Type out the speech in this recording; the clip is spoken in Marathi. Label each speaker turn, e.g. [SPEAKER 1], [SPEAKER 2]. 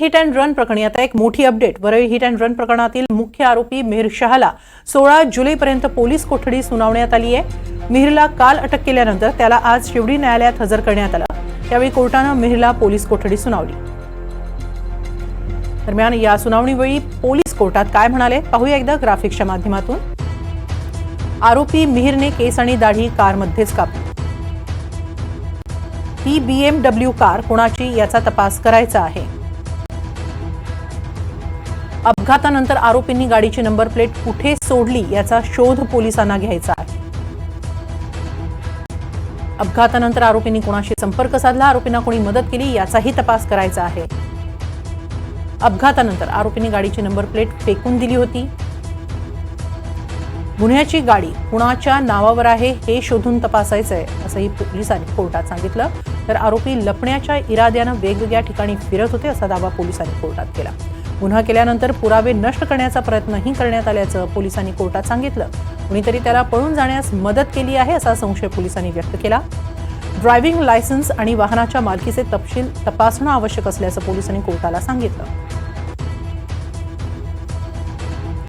[SPEAKER 1] हिट अँड रन प्रकरणी आता एक मोठी update. Worli hit and run प्रकरणातील मुख्य आरोपी मिहिर शहाला सोळा जुलैपर्यंत पोलीस कोठडी सुनावण्यात आली आहे. मिहिरला काल अटक केल्यानंतर त्याला आज शिवडी न्यायालयात हजर करण्यात आलं. त्यावेळी कोर्टानं मिहिरला पोलीस कोठडी सुनावली. दरम्यान या सुनावणीवेळी पोलीस कोर्टात काय म्हणाले पाहूया एकदा ग्राफिक्सच्या माध्यमातून. आरोपी मिहिरने केस आणि दाढी कारमध्येच कापली. ही बीएमडब्ल्यू कार कोणाची याचा तपास करायचा आहे. अपघातानंतर आरोपींनी गाडीची नंबर प्लेट कुठे सोडली याचा शोध पोलिसांना घ्यायचा आहे. अपघातानंतर आरोपींनी कोणाशी संपर्क साधला आरोपींना कोणी मदत केली याचाही तपास करायचा आहे. अपघातानंतर आरोपींनी गाडीची नंबर प्लेट फेकून दिली होती. गुन्ह्याची गाडी कुणाच्या नावावर आहे हे शोधून तपासायचं आहे असंही पोलिसांनी कोर्टात सांगितलं. तर आरोपी लपण्याच्या इराद्यानं वेगवेगळ्या ठिकाणी फिरत होते असा दावा पोलिसांनी कोर्टात केला. गुन्हा केल्यानंतर पुरावे नष्ट करण्याचा प्रयत्नही करण्यात आल्याचं पोलिसांनी कोर्टात सांगितलं. कुणीतरी त्याला पळून जाण्यास मदत केली आहे असा संशय पोलिसांनी व्यक्त केला. ड्रायव्हिंग लायसन्स आणि वाहनाच्या मालकीचे तपशील तपासणं आवश्यक असल्याचं पोलिसांनी कोर्टाला सांगितलं.